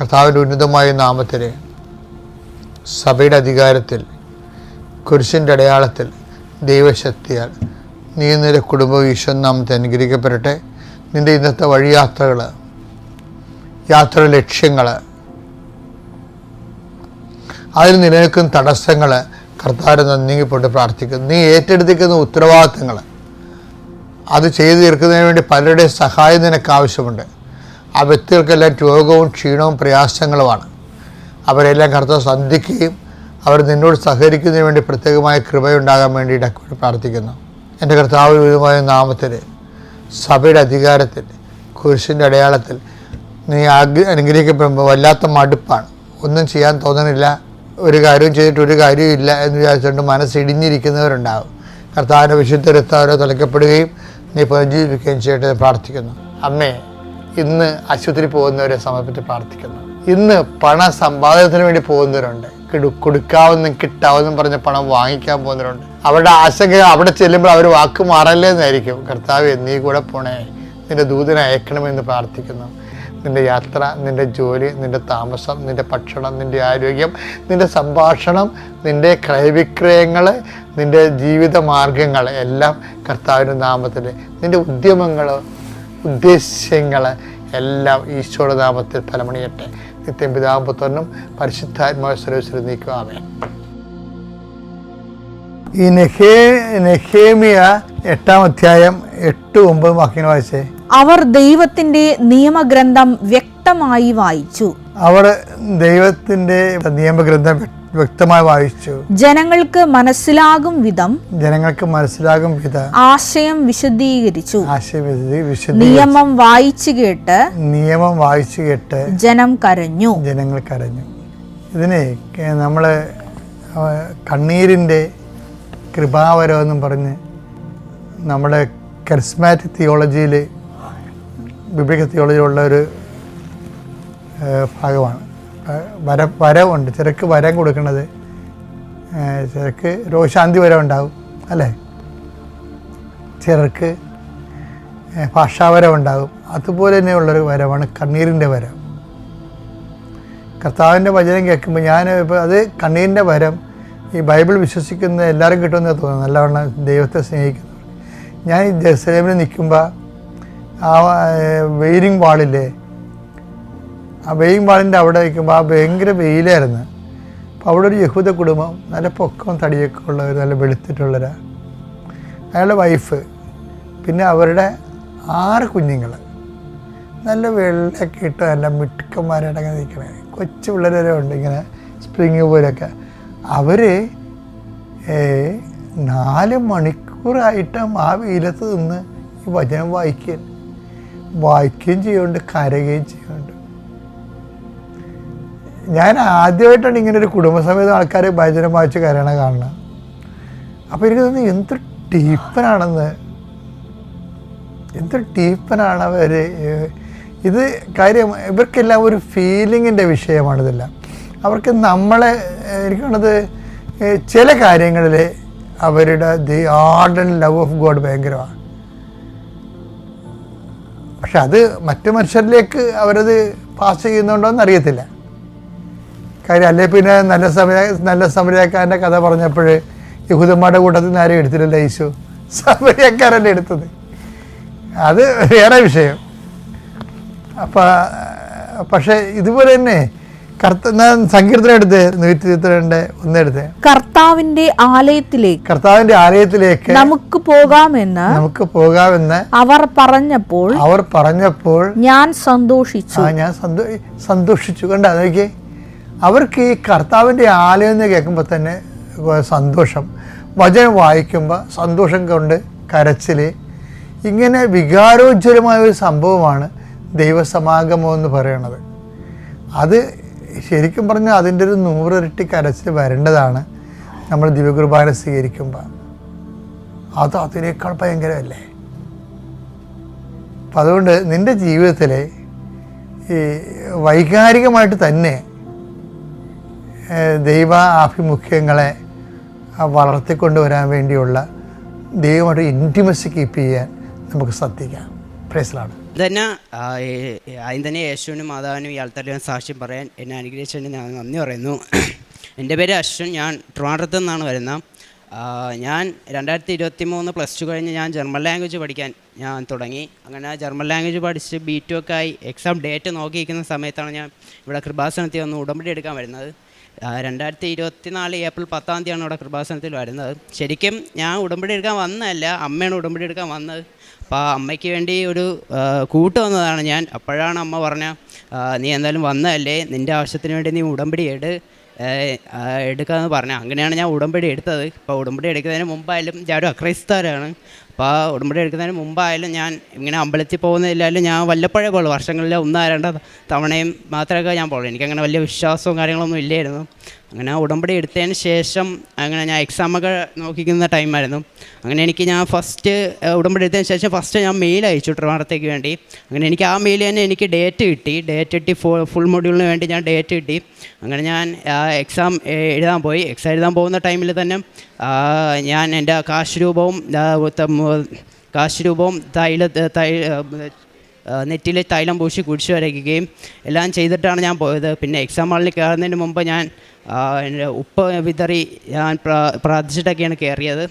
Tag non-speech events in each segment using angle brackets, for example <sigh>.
കർത്താവിന്റെ ഉന്നതമായ നാമത്തിൽ സഭയുടെ അധികാരത്തിൽ കുരിശിന്റെ അടയാളത്തിൽ ദൈവശക്തിയാൽ നീ നിന്റെ കുടുംബ ഈശ്വരൻ നാമത്തെ അനുഗ്രഹിക്കപ്പെടട്ടെ. നിന്റെ ഇന്നത്തെ വഴിയാത്രകൾ യാത്ര ലക്ഷ്യങ്ങൾ അതിൽ നിലനിൽക്കുന്ന തടസ്സങ്ങൾ കർത്താവ് നന്ദിങ്ങിപ്പോട്ട് പ്രാർത്ഥിക്കുന്നു. നീ ഏറ്റെടുത്തിരിക്കുന്ന ഉത്തരവാദിത്തങ്ങൾ അത് ചെയ്തു തീർക്കുന്നതിന് വേണ്ടി പലരുടെയും സഹായം നിനക്ക് ആവശ്യമുണ്ട്. ആ വ്യക്തികൾക്കെല്ലാം രോഗവും ക്ഷീണവും പ്രയാസങ്ങളുമാണ്. അവരെല്ലാം കർത്താവ് സന്ധിക്കുകയും അവർ നിന്നോട് സഹകരിക്കുന്നതിന് വേണ്ടി പ്രത്യേകമായ കൃപയുണ്ടാകാൻ വേണ്ടിയിട്ട് പ്രാർത്ഥിക്കുന്നു. എന്റെ കർത്താവ് വിധമായ നാമത്തിൽ സഭയുടെ അധികാരത്തിൽ കുരിശിന്റെ അടയാളത്തിൽ നീ ആഗ്ര അനുഗ്രഹിക്കപ്പെടുമ്പോൾ വല്ലാത്ത മടുപ്പാണ്. ഒന്നും ചെയ്യാൻ തോന്നണില്ല. ഒരു കാര്യവും ചെയ്തിട്ട് ഒരു കാര്യവും ഇല്ല എന്ന് വിചാരിച്ചുകൊണ്ട് മനസ്സിടിഞ്ഞിരിക്കുന്നവരുണ്ടാകും കർത്താവിന്റെ വിശുദ്ധ രക്താവരെ തുളയ്ക്കപ്പെടുകയും നീ പുനർജീവിക്കുകയും ചെയ്യട്ടെ പ്രാർത്ഥിക്കുന്നു. അമ്മേ. ഇന്ന് ആശുപത്രി പോകുന്നവരെ സമർപ്പിച്ച് പ്രാർത്ഥിക്കുന്നു. ഇന്ന് പണ സമ്പാദനത്തിന് വേണ്ടി പോകുന്നവരുണ്ട്. കിടു കൊടുക്കാവുന്നും കിട്ടാവുന്നും പറഞ്ഞ പണം വാങ്ങിക്കാൻ പോകുന്നവരുണ്ട്. അവരുടെ ആശങ്ക അവിടെ ചെല്ലുമ്പോൾ അവർ വാക്ക് മാറല്ലേ എന്നായിരിക്കും കർത്താവ് നീ കൂടെ പോണേ. നിന്റെ ദൂതനെ അയക്കണമെന്ന് പ്രാർത്ഥിക്കുന്നു. നിന്റെ യാത്ര നിന്റെ ജോലി നിന്റെ താമസം നിന്റെ ഭക്ഷണം നിന്റെ ആരോഗ്യം നിന്റെ സംഭാഷണം നിന്റെ ക്രയവിക്രയങ്ങൾ നിന്റെ ജീവിത മാർഗങ്ങൾ എല്ലാം കർത്താവിന്റെ നാമത്തിൽ. നിന്റെ ഉദ്യമങ്ങൾ ഉദ്ദേശ്യങ്ങൾ എല്ലാം ഈശോയുടെ നാമത്തിൽ ഫലമണിയട്ടെ. നിത്യം പിതാമ്പത്തൊന്നും പരിശുദ്ധാത്മാവ് സർവീസിൽ നീക്കുവാമേ ഈ നെഹേ നെഹേമിയ എട്ടാം അധ്യായം എട്ട് ഒമ്പത് വാക്കിന് വായിച്ചേ. അവർ ദൈവത്തിന്റെ നിയമഗ്രന്ഥം വ്യക്തമായി വായിച്ചു. അവർ ദൈവത്തിന്റെ നിയമഗ്രന്ഥം വ്യക്തമായി വായിച്ചു. ജനങ്ങൾക്ക് മനസ്സിലാകും വിധം ജനങ്ങൾക്ക് മനസ്സിലാകും വിധം ആശയം വിശദീകരിച്ചു. വിശുദ്ധ നിയമം വായിച്ചു കേട്ട് നിയമം വായിച്ചു കേട്ട് ജനം കരഞ്ഞു. ജനങ്ങൾ കരഞ്ഞു. ഇതിനെ നമ്മൾ കണ്ണീരിന്റെ കൃപാവരം എന്നും പറഞ്ഞ് നമ്മുടെ കരിസ്മാറ്റിക് തിയോളജിയിൽ ബിബ്ലിക്കൽ തിയോളജിയിലുള്ള ഒരു ഭാഗമാണ്. വര വരവുണ്ട്. ചിരക്ക് വരം കൊടുക്കുന്നത് ചിരക്ക് രോഗശാന്തി രോശാന്തി വരം ഉണ്ടാവും അല്ലേ? ചിലർക്ക് ഭാഷാവരവുണ്ടാകും അതുപോലെ തന്നെയുള്ളൊരു വരമാണ് കണ്ണീരിന്റെ വരം. കർത്താവിന്റെ വചനം കേൾക്കുമ്പോൾ ഞാൻ ഇപ്പോൾ അത് കണ്ണീരിന്റെ വരം ഈ ബൈബിൾ വിശ്വസിക്കുന്ന എല്ലാവരും കിട്ടുമെന്ന് തോന്നുന്നു നല്ലവണ്ണം ദൈവത്തെ സ്നേഹിക്കുന്നു ഞാൻ ഈ ജെറുസലേമിൽ നിൽക്കുമ്പോൾ ആ വെയിലിംഗ് വാളില്ലേ ആ വെയിലിംഗ് വാളിന്റെ അവിടെ നിൽക്കുമ്പോൾ ആ ഭയങ്കര വെയിലായിരുന്നു. അപ്പോൾ അവിടെ ഒരു യഹൂദ കുടുംബം നല്ല പൊക്കവും തടിയൊക്കെ ഉള്ളവർ നല്ല വെളുത്തിട്ടുള്ളവരാ അയാളുടെ വൈഫ് പിന്നെ അവരുടെ ആറ് കുഞ്ഞുങ്ങൾ നല്ല വെള്ളമൊക്കെ ഇട്ട് നല്ല മിടുക്കന്മാരായിട്ടൊക്കെ നിൽക്കണേ. കൊച്ചു പിള്ളേർ വരെ ഉണ്ട് ഇങ്ങനെ സ്പ്രിങ് പോലൊക്കെ. അവർ നാല് മണിക്കൂറായിട്ടും ആ വെയിലത്ത് നിന്ന് ഈ വചനം വായിക്കുകയാണ് വായിക്കുകയും ചെയ്യുന്നുണ്ട് കരയുകയും ചെയ്യുന്നുണ്ട്. ഞാൻ ആദ്യമായിട്ടാണ് ഇങ്ങനെ ഒരു കുടുംബസമേതം ആൾക്കാരെ ഭജനം വായിച്ച് കരയണ കാണുന്നത്. അപ്പോൾ എനിക്ക് തോന്നുന്നു എന്ത് ടീപ്പനാണെന്ന് എന്ത് ടീപ്പനാണ് അവർ ഇത് കാര്യം ഇവർക്കെല്ലാം ഒരു ഫീലിങ്ങിന്റെ വിഷയമാണിതെല്ലാം അവർക്ക് നമ്മളെ ഏഹ്, എനിക്ക് തോന്നുന്നത് ചില കാര്യങ്ങളിൽ അവരുടെ the ardent love of God ഭയങ്കരമാണ്. പക്ഷെ അത് മറ്റു മനുഷ്യരിലേക്ക് അവരത് പാസ് ചെയ്യുന്നുണ്ടോ എന്ന് അറിയത്തില്ല. കാര്യം അല്ലേ? പിന്നെ നല്ല സമര നല്ല സമരക്കാരന്റെ കഥ പറഞ്ഞപ്പോൾ യഹൂദന്മാരുടെ കൂട്ടത്തിൽ നിന്ന് ആരും എടുത്തില്ലല്ലോ യേശു. സമരക്കാരല്ലേ എടുത്തത്. അത് വേറെ വിഷയം. അപ്പം പക്ഷേ ഇതുപോലെ തന്നെ സങ്കീർത്തനം എടുത്ത് നൂറ്റി ഇരുപത്തിരണ്ട് ഒന്നെടുത്ത് കർത്താവിന്റെ ആലയത്തിലേക്ക് കർത്താവിന്റെ ആലയത്തിലേക്ക് നമുക്ക് പോകാമെന്ന് നമുക്ക് പോകാമെന്ന് അവർ പറഞ്ഞപ്പോൾ അവർ പറഞ്ഞപ്പോൾ ഞാൻ സന്തോഷിച്ചു. ഞാൻ സന്തോ സന്തോഷിച്ചു. കണ്ട? നോക്കിയേ. അവർക്ക് ഈ കർത്താവിന്റെ ആലയം എന്ന് കേൾക്കുമ്പോൾ തന്നെ സന്തോഷം. വചനം വായിക്കുമ്പോൾ സന്തോഷം കൊണ്ട് കരച്ചിൽ ഇങ്ങനെ വികാരോജ്വലമായ ഒരു സംഭവമാണ് ദൈവസമാഗമം എന്ന് പറയണത്. അത് ശരിക്കും പറഞ്ഞാൽ അതിന്റെ ഒരു നൂറിരട്ടി കരച്ചിൽ വരേണ്ടതാണ് നമ്മൾ ദിവ്യകുർബാന സ്വീകരിക്കുമ്പോൾ അത് അതിനേക്കാൾ ഭയങ്കരമല്ലേ? അപ്പം അതുകൊണ്ട് നിന്റെ ജീവിതത്തിലെ ഈ വൈകാരികമായിട്ട് തന്നെ ദൈവ ആഭിമുഖ്യങ്ങളെ വളർത്തിക്കൊണ്ടുവരാൻ വേണ്ടിയുള്ള ദൈവമായിട്ട് ഇന്റിമസി കീപ്പ് ചെയ്യാൻ നമുക്ക് ശ്രദ്ധിക്കാം. പ്രേസിലാണ് തന്നെ ആദ്യം തന്നെ യേശുവിനും മാതാവിനും ഈ സാക്ഷ്യം പറയാൻ എന്നെ അനുഗ്രഹിച്ചതിന് ഞാൻ നന്ദി പറയുന്നു. <clears throat> എന്റെ പേര് അശ്വിൻ ഞാൻ ട്രിവാൻഡ്രത്തു നിന്നാണ് വരുന്നത്. ഞാൻ രണ്ടായിരത്തി ഇരുപത്തി മൂന്ന് പ്ലസ് ടു കഴിഞ്ഞ് ഞാൻ ജർമ്മൻ ലാംഗ്വേജ് പഠിക്കാൻ ഞാൻ തുടങ്ങി. അങ്ങനെ ജർമ്മൻ ലാംഗ്വേജ് പഠിച്ച് ബി ടു ഒക്കെ ആയി എക്സാം ഡേറ്റ് നോക്കിയിരിക്കുന്ന സമയത്താണ് ഞാൻ ഇവിടെ കൃപാസനത്തിൽ വന്ന് ഉടമ്പടി എടുക്കാൻ വരുന്നത്. രണ്ടായിരത്തി ഇരുപത്തി നാല് ഏപ്രിൽ പത്താം തീയതിയാണ് അവിടെ കൃപാസനത്തിൽ വരുന്നത്. ശരിക്കും ഞാൻ ഉടമ്പടി എടുക്കാൻ വന്നതല്ല അമ്മയാണ് ഉടമ്പടി എടുക്കാൻ വന്നത്. അപ്പോൾ അമ്മയ്ക്ക് വേണ്ടി ഒരു കൂട്ട് വന്നതാണ് ഞാൻ. അപ്പോഴാണ് അമ്മ പറഞ്ഞ നീ എന്തായാലും വന്നതല്ലേ നിന്റെ ആവശ്യത്തിന് വേണ്ടി നീ ഉടമ്പടി എട് എടുക്കാമെന്ന് പറഞ്ഞു. അങ്ങനെയാണ് ഞാൻ ഉടമ്പടി എടുത്തത്. ഇപ്പോൾ ഉടമ്പടി എടുക്കുന്നതിന് മുമ്പായാലും ഞാനൊരു അക്രൈസ്തവരാണ് അപ്പോൾ ആ ഉടമ്പടി എടുക്കുന്നതിന് മുമ്പായാലും ഞാൻ ഇങ്ങനെ അമ്പലത്തിൽ പോകുന്നതിലായാലും ഞാൻ വല്ലപ്പോഴേ പോകുള്ളൂ വർഷങ്ങളിൽ ഒന്നോ രണ്ടോ തവണയും മാത്രമേ ഞാൻ പോകുള്ളൂ എനിക്കങ്ങനെ വലിയ വിശ്വാസവും കാര്യങ്ങളൊന്നും ഇല്ലായിരുന്നു. അങ്ങനെ ആ ഉടമ്പടി എടുത്തതിന് ശേഷം അങ്ങനെ ഞാൻ എക്സാമൊക്കെ നോക്കിക്കുന്ന ടൈമായിരുന്നു അങ്ങനെ എനിക്ക് ഞാൻ ഫസ്റ്റ് ഉടമ്പടി എടുത്തതിന് ശേഷം ഫസ്റ്റ് ഞാൻ മെയിൽ അയച്ചു ട്രിവാണ്ടത്തേക്ക് വേണ്ടി. അങ്ങനെ എനിക്ക് ആ മെയിൽ തന്നെ എനിക്ക് ഡേറ്റ് കിട്ടി. ഡേറ്റ് കിട്ടി ഫുൾ മൊഡ്യൂളിന് വേണ്ടി ഞാൻ ഡേറ്റ് കിട്ടി. അങ്ങനെ ഞാൻ എക്സാം എഴുതാൻ പോയി. എക്സാം എഴുതാൻ പോകുന്ന ടൈമിൽ തന്നെ ഞാൻ എന്റെ കാശ് രൂപവും കാശ് രൂപവും തൈല തൈ നെറ്റിൽ തൈലം പൂശി കുടിച്ചു വരയ്ക്കുകയും എല്ലാം ചെയ്തിട്ടാണ് ഞാൻ പോയത്. പിന്നെ എക്സാം ഹാളിൽ കയറുന്നതിന് മുമ്പ് ഞാൻ ഉപ്പ് വിതറി ഞാൻ പ്രാ- പ്രാർത്ഥിച്ചിട്ടൊക്കെയാണ് കയറിയത്.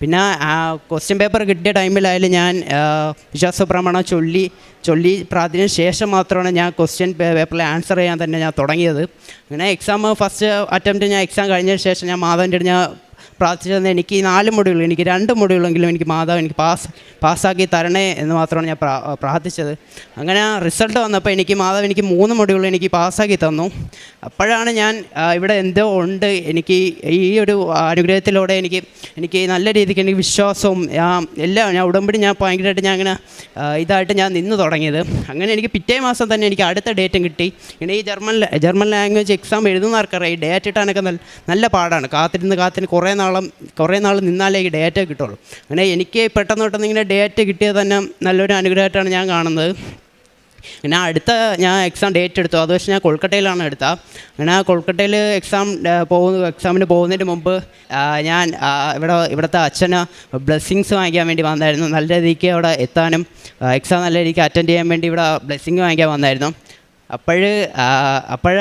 പിന്നെ ആ ക്വസ്റ്റ്യൻ പേപ്പർ കിട്ടിയ ടൈമിലായാലും ഞാൻ വിശ്വാസ പ്രമാണം ചൊല്ലി ചൊല്ലി പ്രാർത്ഥനയ്ക്ക് ശേഷം മാത്രമാണ് ഞാൻ ക്വസ്റ്റ്യൻ പേപ്പറിൽ ആൻസർ ചെയ്യാൻ തന്നെ ഞാൻ തുടങ്ങിയത്. അങ്ങനെ എക്സാം ഫസ്റ്റ് അറ്റംപ്റ്റ് ഞാൻ എക്സാം കഴിഞ്ഞതിന് ശേഷം ഞാൻ മാധവന്റെ ഞാൻ പ്രാർത്ഥിച്ചത് എനിക്ക് ഈ നാല് മുടികൾ എനിക്ക് രണ്ട് മുടികളെങ്കിലും എനിക്ക് മാതാവ് എനിക്ക് പാസ് പാസ്സാക്കി തരണേ എന്ന് മാത്രമാണ് ഞാൻ പ്രാ പ്രാർത്ഥിച്ചത്. അങ്ങനെ റിസൾട്ട് വന്നപ്പോൾ എനിക്ക് മാതാവ് എനിക്ക് മൂന്ന് മുടികൾ എനിക്ക് പാസ്സാക്കി തന്നു. അപ്പോഴാണ് ഞാൻ ഇവിടെ എന്തോ ഉണ്ട്. എനിക്ക് ഈ ഒരു അനുഗ്രഹത്തിലൂടെ എനിക്ക് എനിക്ക് നല്ല രീതിക്ക് എനിക്ക് വിശ്വാസവും എല്ലാം ഞാൻ ഉടമ്പടി ഞാൻ ഭയങ്കരമായിട്ട് ഞാൻ അങ്ങനെ ഇതായിട്ട് ഞാൻ നിന്ന് തുടങ്ങിയത്. അങ്ങനെ എനിക്ക് പിറ്റേ മാസം തന്നെ എനിക്ക് അടുത്ത ഡേറ്റും കിട്ടി. ഇങ്ങനെ ഈ ജർമ്മൻ ജർമ്മൻ ലാംഗ്വേജ് എക്സാം എഴുതുന്നവർക്കറിയാം ഈ ഡേറ്റ് ഇട്ടാനൊക്കെ നല്ല നല്ല പാടാണ്. കാത്തിരുന്ന് കാത്തിരുന്ന് കുറേ നാളും കുറേ നാൾ നിന്നാലേ ഈ ഡേറ്റ കിട്ടുള്ളൂ. അങ്ങനെ എനിക്ക് പെട്ടെന്ന് പെട്ടെന്ന് ഇങ്ങനെ ഡേറ്റ കിട്ടിയത് തന്നെ നല്ലൊരു അനുഗ്രഹമായിട്ടാണ് ഞാൻ കാണുന്നത്. പിന്നെ അടുത്ത ഞാൻ എക്സാം ഡേറ്റ് എടുത്തു. അത് പക്ഷേ ഞാൻ കൊൽക്കട്ടയിലാണ് എടുത്തത് അങ്ങനെ കൊൽക്കട്ടയിൽ എക്സാം പോകുന്ന എക്സാമിന് പോകുന്നതിന് മുമ്പ് ഞാൻ ഇവിടെ ഇവിടുത്തെ അച്ഛന് ബ്ലെസ്സിങ്സ് വാങ്ങിക്കാൻ വേണ്ടി വന്നായിരുന്നു. നല്ല രീതിക്ക് അവിടെ എത്താനും എക്സാം നല്ല രീതിക്ക് അറ്റൻഡ് ചെയ്യാൻ വേണ്ടി ഇവിടെ ബ്ലെസ്സിങ് വാങ്ങിക്കാൻ വന്നായിരുന്നു. അപ്പോഴ് അപ്പോൾ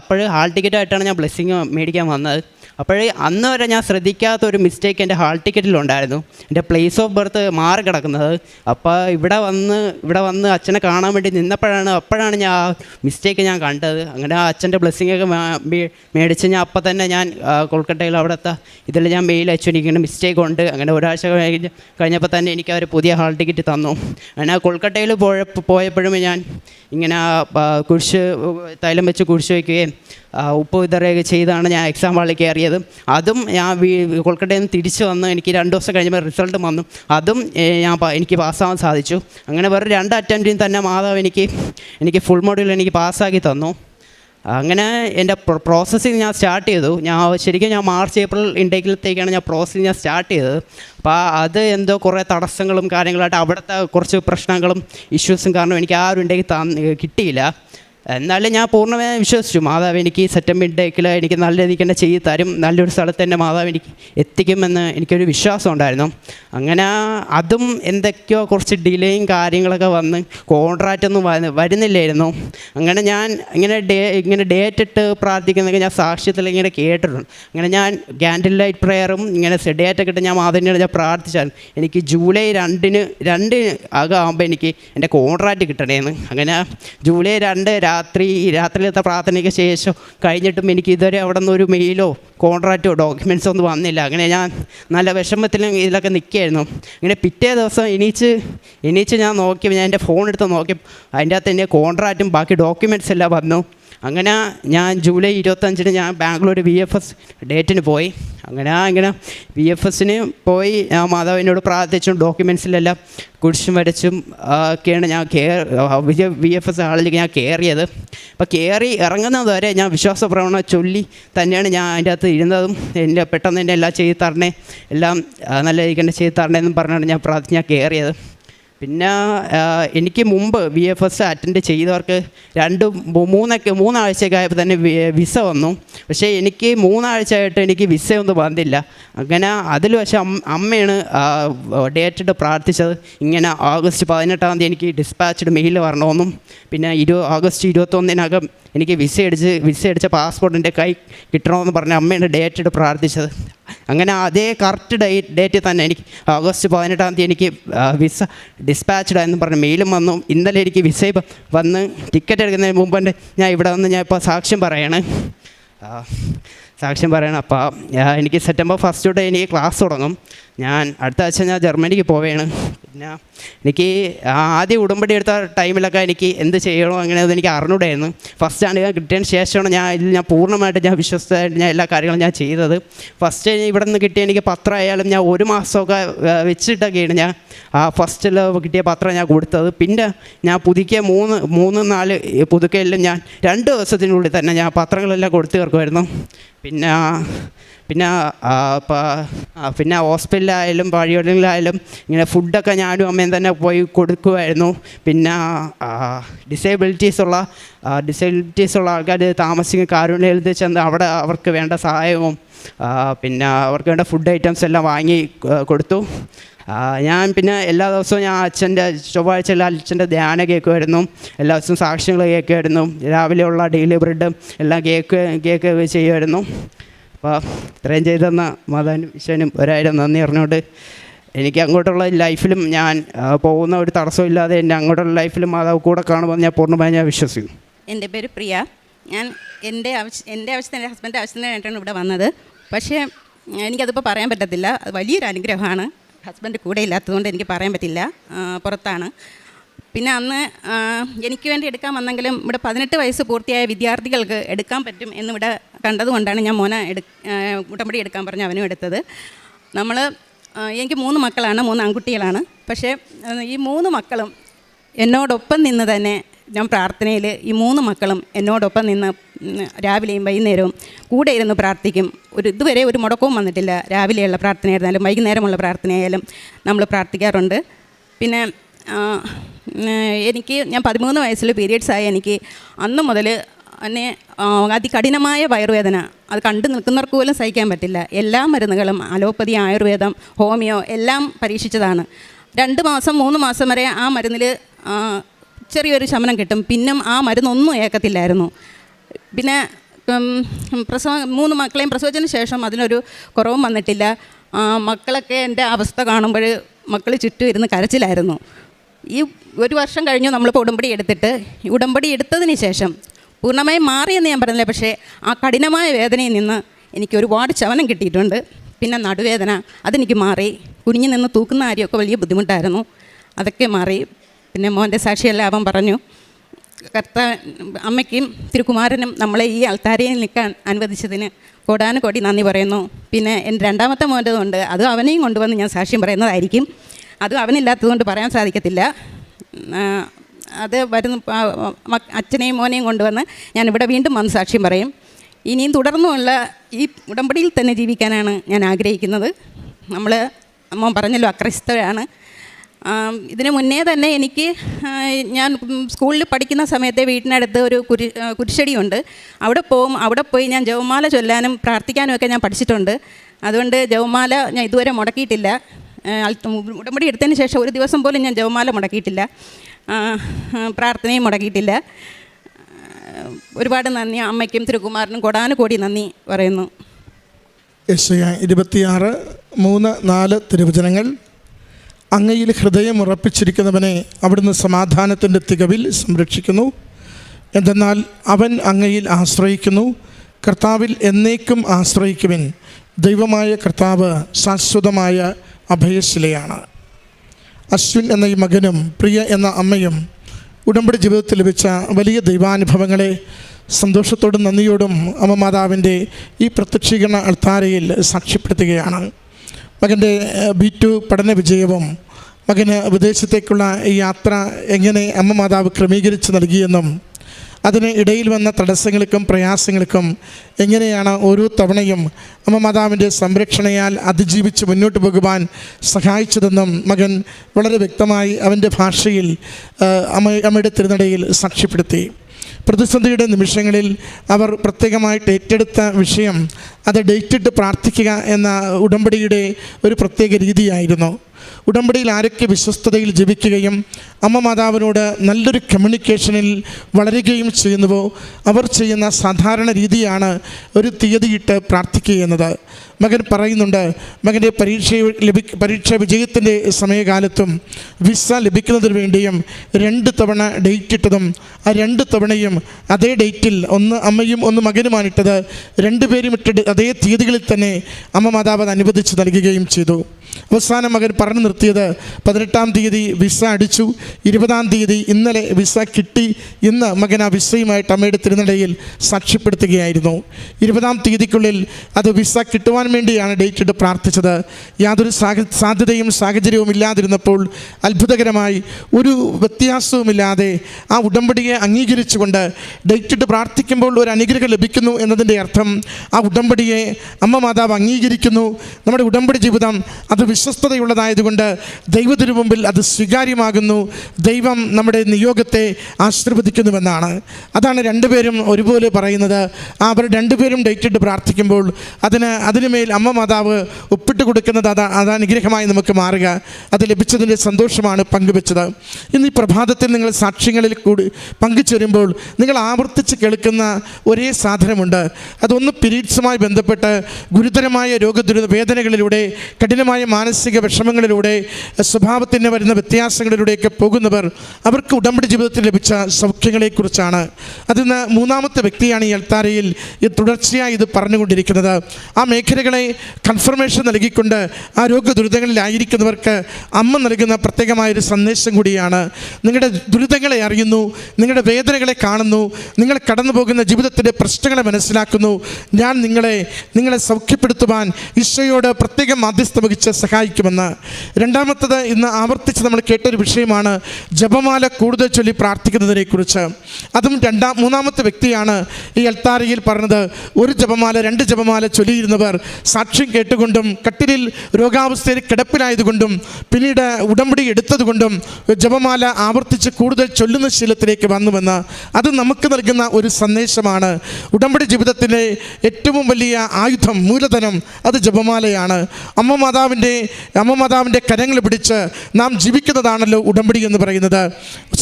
അപ്പോഴ് ഹാൾ ടിക്കറ്റായിട്ടാണ് ഞാൻ ബ്ലെസ്സിങ് മേടിക്കാൻ വന്നത്. അപ്പോൾ അന്ന് വരെ ഞാൻ ശ്രദ്ധിക്കാത്ത ഒരു മിസ്റ്റേക്ക് എന്റെ ഹാൾ ടിക്കറ്റിലുണ്ടായിരുന്നു എന്റെ പ്ലേസ് ഓഫ് ബർത്ത് മാറി കിടക്കുന്നത്. അപ്പോൾ ഇവിടെ വന്ന് ഇവിടെ വന്ന് അച്ഛനെ കാണാൻ വേണ്ടി നിന്നപ്പോഴാണ് അപ്പോഴാണ് ഞാൻ ആ മിസ്റ്റേക്ക് ഞാൻ കണ്ടത്. അങ്ങനെ ആ അച്ഛന്റെ ബ്ലെസ്സിങ് ഒക്കെ മേടിച്ച് ഞാൻ അപ്പം തന്നെ ഞാൻ കൊൽക്കട്ടയിൽ അവിടുത്തെ ഇതിൽ ഞാൻ മെയിൽ അയച്ചു. എനിക്കിങ്ങനെ മിസ്റ്റേക്ക് ഉണ്ട്. അങ്ങനെ ഒരാഴ്ച കഴിഞ്ഞപ്പോൾ തന്നെ എനിക്ക് അവർ പുതിയ ഹാൾ ടിക്കറ്റ് തന്നു. അങ്ങനെ കൊൽക്കട്ടയിൽ പോയ പോയപ്പോഴും ഞാൻ ഇങ്ങനെ കുഴിച്ച് തൈലം വെച്ച് കുരിശ് വയ്ക്കുകയും ഉപ്പ് വിതറുകയൊക്കെ ചെയ്താണ് ഞാൻ എക്സാം ഹാളിൽ കയറിയത്. അതും ഞാൻ കൊൽക്കട്ടയിൽ നിന്ന് തിരിച്ച് വന്ന് എനിക്ക് രണ്ട് ദിവസം കഴിഞ്ഞപ്പോൾ റിസൾട്ട് വന്നു. അതും ഞാൻ എനിക്ക് പാസ്സാവാൻ സാധിച്ചു. അങ്ങനെ വെറും രണ്ട് അറ്റംപ്റ്റിൽ തന്നെ മാതാവ് എനിക്ക് എനിക്ക് ഫുൾ മോഡ്യൂൾ എനിക്ക് പാസ്സാക്കി തന്നു. അങ്ങനെ എന്റെ പ്രോസസ്സിങ് ഞാൻ സ്റ്റാർട്ട് ചെയ്തു. ഞാൻ ശരിക്കും ഞാൻ മാർച്ച് ഏപ്രിൽ ഇൻടേക്കിലത്തേക്കാണ് ഞാൻ പ്രോസസ്സിങ് ഞാൻ സ്റ്റാർട്ട് ചെയ്തത്. അപ്പോൾ അത് എന്തോ കുറേ തടസ്സങ്ങളും കാര്യങ്ങളായിട്ട് അവിടുത്തെ കുറച്ച് പ്രശ്നങ്ങളും ഇഷ്യൂസും കാരണം എനിക്ക് ആ ഒരു ഇൻടേക്ക് കിട്ടിയില്ല. എന്നാലും ഞാൻ പൂർണമായും വിശ്വസിച്ചു. മാതാവ് എനിക്ക് സെറ്റം ഇൻടേക്കിൽ എനിക്ക് നല്ല രീതിക്ക് തന്നെ ചെയ്ത് തരും. നല്ലൊരു സ്ഥലത്ത് തന്നെ മാതാവ് എനിക്ക് എത്തിക്കുമെന്ന് എനിക്കൊരു വിശ്വാസം ഉണ്ടായിരുന്നു. അങ്ങനെ അതും എന്തൊക്കെയോ കുറച്ച് ഡിലേയും കാര്യങ്ങളൊക്കെ വന്ന് കോൺട്രാക്റ്റ് ഒന്നും വ- വരുന്നില്ലായിരുന്നു. അങ്ങനെ ഞാൻ ഇങ്ങനെ ഡേ ഇങ്ങനെ ഡേറ്റ് ഇട്ട് പ്രാർത്ഥിക്കുന്നതൊക്കെ ഞാൻ സാക്ഷ്യത്തിൽ ഇങ്ങനെ കേട്ടിട്ടുണ്ട്. അങ്ങനെ ഞാൻ ക്യാൻഡിൽ ലൈറ്റ് പ്രെയറും ഇങ്ങനെ ഡേറ്റ് ഒക്കെ ഇട്ട് ഞാൻ മാതാവിനോട് ഞാൻ പ്രാർത്ഥിച്ചായിരുന്നു എനിക്ക് ജൂലൈ രണ്ടിന് രണ്ട് ആകുമ്പോൾ എനിക്ക് എന്റെ കോൺട്രാക്റ്റ് കിട്ടണേന്ന്. അങ്ങനെ ജൂലൈ രണ്ട് രാത്രി രാത്രിയിലത്തെ പ്രാർത്ഥനയ്ക്ക് ശേഷം കഴിഞ്ഞിട്ടും എനിക്ക് ഇതുവരെ അവിടെ നിന്ന് ഒരു മെയിലോ കോൺട്രാക്റ്റോ ഡോക്യുമെന്റ്സോ ഒന്നും വന്നില്ല. അങ്ങനെ ഞാൻ നല്ല വിഷമത്തിലും ഇതിലൊക്കെ നിൽക്കുകയായിരുന്നു. അങ്ങനെ പിറ്റേ ദിവസം എണീച്ച് എണീച്ച് ഞാൻ നോക്കി ഞാൻ എന്റെ ഫോൺ എടുത്ത് നോക്കി അതിന്റെ അകത്ത് എന്റെ കോൺട്രാക്റ്റും ബാക്കി ഡോക്യുമെന്റ്സ് എല്ലാം വന്നു. അങ്ങനെ ഞാൻ ജൂലൈ ഇരുപത്തഞ്ചിന് ഞാൻ ബാംഗ്ലൂർ വി എഫ് എസ് ഡേറ്റിന് പോയി. അങ്ങനെ ഇങ്ങനെ വി എഫ് എസിന് പോയി. ഞാൻ മാതാവിനോട് പ്രാർത്ഥിച്ചും ഡോക്യുമെൻസിലെല്ലാം കുടിച്ചും വരച്ചും ഒക്കെയാണ് ഞാൻ വിജയ വി എഫ് എസ് ഹാളിലേക്ക് ഞാൻ കയറിയത്. അപ്പോൾ കയറി ഇറങ്ങുന്നത് വരെ ഞാൻ വിശ്വാസ പ്രവണ ചൊല്ലി തന്നെയാണ് ഞാൻ അതിന്റെ അകത്ത് ഇരുന്നതും. എന്റെ പെട്ടെന്ന് എന്റെ എല്ലാം ചെയ്ത് തരണേ. എല്ലാം നല്ല രീതിക്ക് തന്നെ ചെയ്ത് തരണേ എന്നും പറഞ്ഞാണ് ഞാൻ പ്രാർത്ഥിച്ച് ഞാൻ കയറിയത്. പിന്നെ എനിക്ക് മുമ്പ് വി എഫ് എസ് അറ്റൻഡ് ചെയ്തവർക്ക് രണ്ട് മൂന്നൊക്കെ മൂന്നാഴ്ചയൊക്കെ ആയപ്പോൾ തന്നെ വിസ വന്നു. പക്ഷേ എനിക്ക് മൂന്നാഴ്ചയായിട്ട് എനിക്ക് വിസയൊന്നും വന്നില്ല. അങ്ങനെ അതിൽ പക്ഷേ അമ്മയാണ് ഡേറ്റ് ഇട്ട് പ്രാർത്ഥിച്ചത്. ഇങ്ങനെ ഓഗസ്റ്റ് പതിനെട്ടാം തീയതി എനിക്ക് ഡിസ്പാച്ച്ഡ് മെയിൽ വരണമെന്നും പിന്നെ ഇരു ഓഗസ്റ്റ് ഇരുപത്തൊന്നിനകം എനിക്ക് വിസ അടിച്ച് വിസ അടിച്ച പാസ്പോർട്ടിന്റെ കൈ കിട്ടണമെന്ന് പറഞ്ഞ് അമ്മയാണ് ഡേറ്റ് ഇട്ട് പ്രാർത്ഥിച്ചത്. അങ്ങനെ അതേ കറക്റ്റ് ഡേറ്റ് ഡേറ്റിൽ തന്നെ എനിക്ക് ഓഗസ്റ്റ് പതിനെട്ടാം തീയതി എനിക്ക് വിസ ഡിസ്പാച്ച്ഡ് എന്ന് പറഞ്ഞ്. മെയിലും വന്നു. ഇന്നലെ എനിക്ക് വിസ വന്ന് ടിക്കറ്റ് എടുക്കുന്നതിന് മുമ്പ് ഞാൻ ഇവിടെ വന്ന് ഞാൻ ഇപ്പോൾ സാക്ഷ്യം പറയാണ്. സാക്ഷ്യം പറയണം. അപ്പോൾ എനിക്ക് സെപ്റ്റംബർ ഫസ്റ്റ് തൊട്ട് എനിക്ക് ക്ലാസ് തുടങ്ങും. ഞാൻ അടുത്ത ആഴ്ച ഞാൻ ജർമ്മനിക്ക് പോവുകയാണ്. പിന്നെ എനിക്ക് ആദ്യം ഉടമ്പടി എടുത്ത ടൈമിലൊക്കെ എനിക്ക് എന്ത് ചെയ്യണോ അങ്ങനെ എനിക്ക് അറിഞ്ഞൂടായിരുന്നു. ഫസ്റ്റ് ഞാൻ കിട്ടിയതിന് ശേഷമാണ് ഞാൻ ഇതിൽ ഞാൻ പൂർണമായിട്ട് ഞാൻ വിശ്വസ്തമായിട്ട് ഞാൻ എല്ലാ കാര്യങ്ങളും ഞാൻ ചെയ്തത്. ഫസ്റ്റ് ഇവിടെ നിന്ന് കിട്ടിയ എനിക്ക് പത്രം ആയാലും ഞാൻ ഒരു മാസമൊക്കെ വെച്ചിട്ടൊക്കെയാണ് ഞാൻ ആ ഫസ്റ്റിൽ കിട്ടിയ പത്രം ഞാൻ കൊടുത്തത്. പിന്നെ ഞാൻ പുതുക്കിയ മൂന്ന് മൂന്ന് നാല് പുതുക്കയിലും ഞാൻ രണ്ട് ദിവസത്തിനുള്ളിൽ തന്നെ ഞാൻ പത്രങ്ങളെല്ലാം കൊടുത്തു തീർക്കുമായിരുന്നു. പിന്നെ പിന്നെ പിന്നെ ഹോസ്പിറ്റലിലായാലും വഴികളിലായാലും ഇങ്ങനെ ഫുഡൊക്കെ ഞാനും അമ്മയും തന്നെ പോയി കൊടുക്കുമായിരുന്നു പിന്നെ ഡിസേബിലിറ്റീസ് ഉള്ള ഡിസേബിലിറ്റീസ് ഉള്ള ആൾക്കാർ താമസിക്കുന്ന കാരുണ്യത്തിൽ ചെന്ന് അവിടെ അവർക്ക് വേണ്ട സഹായവും പിന്നെ അവർക്ക് വേണ്ട ഫുഡ് ഐറ്റംസ് എല്ലാം വാങ്ങി കൊടുത്തു. ഞാൻ പിന്നെ എല്ലാ ദിവസവും ഞാൻ അച്ഛന്റെ ചൊവ്വാഴ്ച എല്ലാ അച്ഛന്റെ ധ്യാനം കേൾക്കുമായിരുന്നു. എല്ലാ ദിവസവും സാക്ഷ്യങ്ങൾ കേൾക്കുമായിരുന്നു. രാവിലെയുള്ള ഡെയിലി ബ്രെഡും എല്ലാം കേക്ക് കേക്ക് ചെയ്യുമായിരുന്നു. അപ്പോൾ ഇത്രയും ചെയ്തെന്ന മാതാവിനും ഈശോനും ഒരായിരം നന്ദി പറഞ്ഞുകൊണ്ട് എനിക്ക് അങ്ങോട്ടുള്ള ലൈഫിലും ഞാൻ പോകുന്ന ഒരു തടസ്സമില്ലാതെ എന്റെ അങ്ങോട്ടുള്ള ലൈഫിലും മാതാവ് കൂടെ കാണുമെന്ന് ഞാൻ പൂർണമായി ഞാൻ വിശ്വസിക്കുന്നു. എന്റെ പേര് പ്രിയ. ഞാൻ എന്റെ ആവശ്യം എന്റെ ആവശ്യത്തിന് എന്റെ ഹസ്ബൻഡ് ആവശ്യത്തിന് വേണ്ടിയിട്ടാണ് ഇവിടെ വന്നത്. പക്ഷേ എനിക്കതിപ്പോൾ പറയാൻ പറ്റത്തില്ല. അത് വലിയൊരു അനുഗ്രഹമാണ്. ഹസ്ബൻഡ് കൂടെ ഇല്ലാത്തതുകൊണ്ട് എനിക്ക് പറയാൻ പറ്റില്ല. പുറത്താണ്. പിന്നെ അന്ന് എനിക്ക് വേണ്ടി എടുക്കാൻ വന്നെങ്കിലും ഇവിടെ പതിനെട്ട് വയസ്സ് പൂർത്തിയായ വിദ്യാർത്ഥികൾക്ക് എടുക്കാൻ പറ്റും എന്നിവിടെ കണ്ടതുകൊണ്ടാണ് ഞാൻ മോനെ എടു ഉടമ്പടി എടുക്കാൻ പറഞ്ഞ് അവനും എടുത്തത്. നമ്മൾ എനിക്ക് മൂന്ന് മക്കളാണ് മൂന്ന് ആൺകുട്ടികളാണ്. പക്ഷേ ഈ മൂന്ന് മക്കളും എന്നോടൊപ്പം നിന്ന് തന്നെ ഞാൻ പ്രാർത്ഥനയിൽ ഈ മൂന്ന് മക്കളും എന്നോടൊപ്പം നിന്ന് രാവിലെയും വൈകുന്നേരവും കൂടെ ഇരുന്ന് പ്രാർത്ഥിക്കും. ഒരു ഇതുവരെ ഒരു മുടക്കവും വന്നിട്ടില്ല. രാവിലെയുള്ള പ്രാർത്ഥനയായിരുന്നാലും വൈകുന്നേരമുള്ള പ്രാർത്ഥനയായാലും നമ്മൾ പ്രാർത്ഥിക്കാറുണ്ട്. പിന്നെ എനിക്ക് ഞാൻ പതിമൂന്ന് വയസ്സിൽ പീരിയഡ്സ് ആയി. എനിക്ക് അന്ന് മുതൽ എന്നെ അതികഠിനമായ വയറുവേദന. അത് കണ്ടു നിൽക്കുന്നവർക്ക് പോലും സഹിക്കാൻ പറ്റില്ല. എല്ലാ മരുന്നുകളും അലോപ്പതി ആയുർവേദം ഹോമിയോ എല്ലാം പരീക്ഷിച്ചതാണ്. രണ്ട് മാസം മൂന്ന് മാസം വരെ ആ മരുന്നിൽ ചെറിയൊരു ശമനം കിട്ടും. പിന്നെ ആ മരുന്നൊന്നും ഏക്കത്തില്ലായിരുന്നു പിന്നെ പ്രസവ മൂന്ന് മക്കളെയും പ്രസവിച്ചതിന് ശേഷം അതിനൊരു കുറവും വന്നിട്ടില്ല. മക്കളൊക്കെ എന്റെ അവസ്ഥ കാണുമ്പോൾ മക്കൾ ചുറ്റും ഇരുന്ന് കരച്ചിലായിരുന്നു. ഈ ഒരു വർഷം കഴിഞ്ഞു നമ്മളിപ്പോൾ ഉടമ്പടി എടുത്തിട്ട്. ഉടമ്പടി എടുത്തതിന് ശേഷം പൂർണമായും മാറിയെന്ന് ഞാൻ പറഞ്ഞില്ല പക്ഷേ ആ കഠിനമായ വേദനയിൽ നിന്ന് എനിക്ക് ഒരുപാട് ശവനം കിട്ടിയിട്ടുണ്ട്. പിന്നെ നടുവേദന അതെനിക്ക് മാറി. കുനിഞ്ഞു നിന്ന് തൂക്കുന്ന കാര്യമൊക്കെ വലിയ ബുദ്ധിമുട്ടായിരുന്നു. അതൊക്കെ മാറി. പിന്നെ മോന്റെ സാക്ഷിയെല്ലാം അവൻ പറഞ്ഞു കർത്ത അമ്മയ്ക്കും തിരുകുമാരനും നമ്മളെ ഈ അൾത്താരയിൽ നിൽക്കാൻ അനുവദിച്ചതിന് കോടാനുകോടി നന്ദി പറയുന്നു. പിന്നെ എന്റെ രണ്ടാമത്തെ മോന്റെതുണ്ട്. അതും അവനെയും കൊണ്ടുവന്ന് ഞാൻ സാക്ഷ്യം പറയുന്നതായിരിക്കും. അതും അവനില്ലാത്തതുകൊണ്ട് പറയാൻ സാധിക്കത്തില്ല. അത് വരുന്ന അച്ഛനെയും മോനെയും കൊണ്ടുവന്ന് ഞാനിവിടെ വീണ്ടും വന്ന് സാക്ഷ്യം പറയും. ഇനിയും തുടർന്നുമുള്ള ഈ ഉടമ്പടിയിൽ തന്നെ ജീവിക്കാനാണ് ഞാൻ ആഗ്രഹിക്കുന്നത്. നമ്മൾ അമ്മ പറഞ്ഞല്ലോ അക്രൈസ്തവരാണ് ഇതിനു മുന്നേ തന്നെ എനിക്ക് ഞാൻ സ്കൂളിൽ പഠിക്കുന്ന സമയത്തെ വീട്ടിനടുത്ത് ഒരു കുരി കുരിശടിയുണ്ട്. അവിടെ പോകും അവിടെ പോയി ഞാൻ ജവമാല ചൊല്ലാനും പ്രാർത്ഥിക്കാനും ഒക്കെ ഞാൻ പഠിച്ചിട്ടുണ്ട്. അതുകൊണ്ട് ജവമാല ഞാൻ ഇതുവരെ മുടക്കിയിട്ടില്ല. ഉടമ്പടി എടുത്തതിന് ശേഷം ഒരു ദിവസം പോലും ഞാൻ ജപമാല മുടക്കിയിട്ടില്ല. പ്രാർത്ഥനയും മുടക്കിയിട്ടില്ല. ഒരുപാട് നന്ദി. അമ്മയ്ക്കും തിരുകുമാരനും കൊടാനുകോടി നന്ദി പറയുന്നു. ഇരുപത്തിയാറ് മൂന്ന് നാല് തിരുവചനങ്ങൾ. അങ്ങയിൽ ഹൃദയം ഉറപ്പിച്ചിരിക്കുന്നവനെ അവിടുന്ന് സമാധാനത്തിന്റെ തികവിൽ സംരക്ഷിക്കുന്നു. എന്തെന്നാൽ അവൻ അങ്ങയിൽ ആശ്രയിക്കുന്നു. കർത്താവിൽ എന്നേക്കും ആശ്രയിക്കുവിൻ. ദൈവമായ കർത്താവ് ശാശ്വതമായ അഭയശിലയാണ്. അശ്വിൻ എന്ന ഈ മകനും പ്രിയ എന്ന അമ്മയും ഉടമ്പടി ജീവിതത്തിൽ ലഭിച്ച വലിയ ദൈവാനുഭവങ്ങളെ സന്തോഷത്തോടും നന്ദിയോടും അമ്മ മാതാവിന്റെ ഈ പ്രത്യക്ഷീകരണ അൾത്താരയിൽ സാക്ഷ്യപ്പെടുത്തുകയാണ്. മകന്റെ ബി ടു പഠന വിജയവും മകന് വിദേശത്തേക്കുള്ള ഈ യാത്ര എങ്ങനെ അമ്മ മാതാവ് ക്രമീകരിച്ച് നൽകിയെന്നും അതിന് ഇടയിൽ വന്ന തടസ്സങ്ങൾക്കും പ്രയാസങ്ങൾക്കും എങ്ങനെയാണ് ഓരോ തവണയും അമ്മ മാതാവിന്റെ സംരക്ഷണയാൽ അതിജീവിച്ച് മുന്നോട്ട് പോകുവാൻ സഹായിച്ചതെന്നും മകൻ വളരെ വ്യക്തമായി അവന്റെ ഭാഷയിൽ അമ്മ അമ്മയുടെ തിരുനടയിൽ സാക്ഷ്യപ്പെടുത്തി. പ്രതിസന്ധിയുടെ നിമിഷങ്ങളിൽ അവർ പ്രത്യേകമായിട്ട് ഏറ്റെടുത്ത വിഷയം അത് ഡേറ്റിട്ട് പ്രാർത്ഥിക്കുക എന്ന ഉടമ്പടിയുടെ ഒരു പ്രത്യേക രീതിയായിരുന്നു. ഉടമ്പടിയിൽ ആരൊക്കെ വിശ്വസ്തതയിൽ ജപിക്കുകയും അമ്മ മാതാവിനോട് നല്ലൊരു കമ്മ്യൂണിക്കേഷനിൽ വളരുകയും ചെയ്യുന്നുവോ അവർ ചെയ്യുന്ന സാധാരണ രീതിയാണ് ഒരു തീയതിയിട്ട് പ്രാർത്ഥിക്കുക എന്നത്. മകൻ പറയുന്നുണ്ട് മകന്റെ പരീക്ഷ ലഭി പരീക്ഷ വിജയത്തിന്റെ സമയകാലത്തും വിസ ലഭിക്കുന്നതിന് വേണ്ടിയും രണ്ട് തവണ ഡേറ്റ് ഇട്ടതും ആ രണ്ട് തവണയും അതേ ഡേറ്റിൽ ഒന്ന് അമ്മയും ഒന്ന് മകനുമാണിട്ടത്. രണ്ടുപേരും ഇട്ട അതേ തീയതികളിൽ തന്നെ അമ്മ മാതാവ് അനുവദിച്ച് നൽകുകയും ചെയ്തു. അവസാനം മകൻ പറഞ്ഞു നിർത്തിയത് പതിനെട്ടാം തീയതി വിസ അടിച്ചു. ഇരുപതാം തീയതി ഇന്നലെ വിസ കിട്ടി ഇന്ന് മകൻ ആ വിസയുമായിട്ട് അമ്മയുടെ തിരുനടയിൽ സാക്ഷ്യപ്പെടുത്തുകയായിരുന്നു. ഇരുപതാം തീയതിക്കുള്ളിൽ അത് വിസ കിട്ടുവാൻ വേണ്ടിയാണ് ഡേറ്റ് ഇട്ട് പ്രാർത്ഥിച്ചത്. യാതൊരു സാധ്യതയും സാഹചര്യവും ഇല്ലാതിരുന്നപ്പോൾ അത്ഭുതകരമായി ഒരു വ്യത്യാസവുമില്ലാതെ ആ ഉടമ്പടിയെ അംഗീകരിച്ചുകൊണ്ട് ഡേറ്റ് ഇട്ട് പ്രാർത്ഥിക്കുമ്പോൾ ഒരു അനുഗ്രഹം ലഭിക്കുന്നു എന്നതിന്റെ അർത്ഥം ആ ഉടമ്പടിയെ അമ്മ മാതാവ് അംഗീകരിക്കുന്നു. നമ്മുടെ ഉടമ്പടി ജീവിതം അത് വിശ്വസ്തതയുള്ളതായതുകൊണ്ട് ദൈവത്തിനു മുമ്പിൽ അത് സ്വീകാര്യമാകുന്നു. ദൈവം നമ്മുടെ നിയോഗത്തെ ആശീർവദിക്കുന്നുവെന്നാണ്. അതാണ് രണ്ടുപേരും ഒരുപോലെ പറയുന്നത്. അവർ രണ്ടുപേരും ഡേറ്റിട്ട് പ്രാർത്ഥിക്കുമ്പോൾ അതിന് അതിനുമേൽ അമ്മ മാതാവ് ഒപ്പിട്ട് കൊടുക്കുന്നത് അതാ അത് അനുഗ്രഹമായി നമുക്ക് മാറുക. അത് ലഭിച്ചതിന്റെ സന്തോഷമാണ് പങ്കുവെച്ചത്. ഇന്ന് ഈ പ്രഭാതത്തിൽ നിങ്ങൾ സാക്ഷ്യങ്ങളിൽ കൂടി പങ്കുചേരുമ്പോൾ നിങ്ങൾ ആവർത്തിച്ച് കേൾക്കുന്ന ഒരേ സാധനമുണ്ട്. അതൊന്ന് പിരീഡ്സുമായി ബന്ധപ്പെട്ട് ഗുരുതരമായ രോഗദുരിത വേദനകളിലൂടെ കഠിനമായ മാനസിക വിഷമങ്ങളിലൂടെ സ്വഭാവത്തിന് വരുന്ന വ്യത്യാസങ്ങളിലൂടെയൊക്കെ പോകുന്നവർ അവർക്ക് ഉടമ്പടി ജീവിതത്തിൽ ലഭിച്ച സൗഖ്യങ്ങളെക്കുറിച്ചാണ്. അതിന്ന് മൂന്നാമത്തെ വ്യക്തിയാണ് ഈ അൽത്താരയിൽ ഈ തുടർച്ചയായി ഇത് പറഞ്ഞുകൊണ്ടിരിക്കുന്നത്. ആ മേഖലകളെ കൺഫർമേഷൻ നൽകിക്കൊണ്ട് ആ രോഗദുരിതങ്ങളിലായിരിക്കുന്നവർക്ക് അമ്മ നൽകുന്ന പ്രത്യേകമായൊരു സന്ദേശം കൂടിയാണ്. നിങ്ങളുടെ ദുരിതങ്ങളെ അറിയുന്നു നിങ്ങളുടെ വേദനകളെ കാണുന്നു നിങ്ങൾ കടന്നു പോകുന്ന ജീവിതത്തിന്റെ പ്രശ്നങ്ങളെ മനസ്സിലാക്കുന്നു. ഞാൻ നിങ്ങളെ നിങ്ങളെ സൗഖ്യപ്പെടുത്തുവാൻ ഈശോയോട് പ്രത്യേകം മാധ്യസ്ഥ വഹിച്ച് സഹായിക്കുമെന്ന്. രണ്ടാമത്തത് ഇന്ന് ആവർത്തിച്ച് നമ്മൾ കേട്ടൊരു വിഷയമാണ് ജപമാല കൂടുതൽ ചൊല്ലി പ്രാർത്ഥിക്കുന്നതിനെക്കുറിച്ച്. അതും രണ്ടാം മൂന്നാമത്തെ വ്യക്തിയാണ് ഈ അൽത്താരയിൽ പറഞ്ഞത് ഒരു ജപമാല രണ്ട് ജപമാല ചൊല്ലിയിരുന്നവർ സാക്ഷ്യം കേട്ടുകൊണ്ടും കട്ടിലിൽ രോഗാവസ്ഥയിൽ കിടപ്പിലായതുകൊണ്ടും പിന്നീട് ഉടമ്പടി എടുത്തതുകൊണ്ടും ജപമാല ആവർത്തിച്ച് കൂടുതൽ ചൊല്ലുന്ന ശീലത്തിലേക്ക് വന്നുവെന്ന്. അത് നമുക്ക് നൽകുന്ന ഒരു സന്ദേശമാണ്. ഉടമ്പടി ജീവിതത്തിലെ ഏറ്റവും വലിയ ആയുധം മൂലധനം അത് ജപമാലയാണ്. അമ്മ മാതാവിന്റെ അമ്മ മാതാവിന്റെ കരങ്ങൾ പിടിച്ച് നാം ജീവിക്കുന്നതാണല്ലോ ഉടമ്പടി എന്ന് പറയുന്നത്.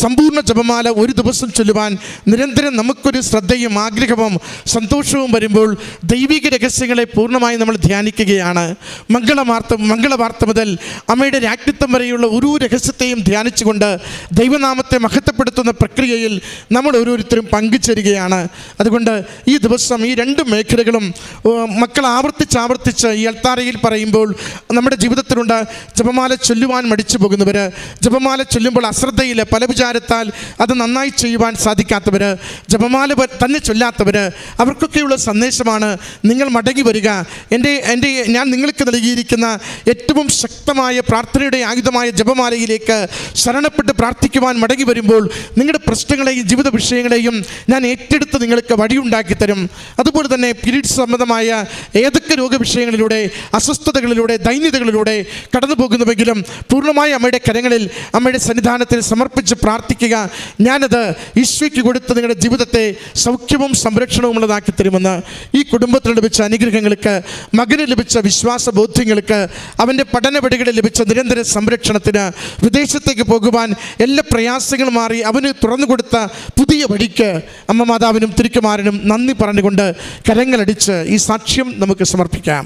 സമ്പൂർണ ജപമാല ഒരു ദിവസം ചൊല്ലുവാൻ നിരന്തരം നമുക്കൊരു ശ്രദ്ധയും ആഗ്രഹവും സന്തോഷവും വരുമ്പോൾ ദൈവിക രഹസ്യങ്ങളെ പൂർണമായി നമ്മൾ ധ്യാനിക്കുകയാണ്. മംഗളവാർത്ത മംഗളവാർത്ത മുതൽ അമ്മയുടെ രാജ്ഞിത്വം വരെയുള്ള ഒരു രഹസ്യത്തെയും ധ്യാനിച്ചുകൊണ്ട് ദൈവനാമത്തെ മഹത്വപ്പെടുത്തുന്ന പ്രക്രിയയിൽ നമ്മൾ ഓരോരുത്തരും പങ്കുചേരുകയാണ്. അതുകൊണ്ട് ഈ ദിവസം ഈ രണ്ട് മേഖലകളും മക്കൾ ആവർത്തിച്ച് ആവർത്തിച്ച് ഈ അൾത്താരയിൽ പറയുമ്പോൾ നമ്മുടെ ജീവിതത്തിലുണ്ട്. ജപമാല ചൊല്ലുവാൻ മടിച്ചു പോകുന്നവർ ജപമാല ചൊല്ലുമ്പോൾ അശ്രദ്ധയിൽ പല വിചാരത്താൽ അത് നന്നായി ചെയ്യുവാൻ സാധിക്കാത്തവർ ജപമാല തന്നെ ചൊല്ലാത്തവർ അവർക്കൊക്കെയുള്ള സന്ദേശമാണ് നിങ്ങൾ മടങ്ങി വരിക. എന്റെ എന്റെ ഞാൻ നിങ്ങൾക്ക് നൽകിയിരിക്കുന്ന ഏറ്റവും ശക്തമായ പ്രാർത്ഥനയുടെ ആയുധമായ ജപമാലയിലേക്ക് ശരണപ്പെട്ട് പ്രാർത്ഥിക്കുവാൻ മടങ്ങി വരുമ്പോൾ നിങ്ങളുടെ പ്രശ്നങ്ങളെയും ജീവിത വിഷയങ്ങളെയും ഞാൻ ഏറ്റെടുത്ത് നിങ്ങൾക്ക് വഴിയുണ്ടാക്കി തരും. അതുപോലെ തന്നെ പീരീഡ്സ് സംബന്ധമായ ഏതൊക്കെ രോഗവിഷയങ്ങളിലൂടെ അസ്വസ്ഥതകളിലൂടെ ദൈന്യതകളിലൂടെ കടന്നു പോകുന്നുവെങ്കിലും പൂർണമായി അമ്മയുടെ കരങ്ങളിൽ അമ്മയുടെ സന്നിധാനത്തിൽ സമർപ്പിച്ച് പ്രാർത്ഥിക്കുക. ഞാനത് ഈശ്വയ്ക്ക് കൊടുത്ത് നിങ്ങളുടെ ജീവിതത്തെ സൗഖ്യവും സംരക്ഷണവും ഉള്ളതാക്കി തരുമെന്ന് ഈ കുടുംബത്തിന് ലഭിച്ച അനുഗ്രഹങ്ങൾക്ക് മകന് ലഭിച്ച വിശ്വാസ ബോധ്യങ്ങൾക്ക് അവന്റെ പഠനപടികളിൽ ലഭിച്ച നിരന്തര സംരക്ഷണത്തിന് വിദേശത്തേക്ക് പോകുവാൻ എല്ലാ പ്രയാസങ്ങളും മാറി അവന് തുറന്നു കൊടുത്ത പുതിയ വഴിക്ക് അമ്മ മാതാവിനും തിരുക്കുമാരനും നന്ദി പറഞ്ഞുകൊണ്ട് കരങ്ങളടിച്ച് ഈ സാക്ഷ്യം നമുക്ക് സമർപ്പിക്കാം.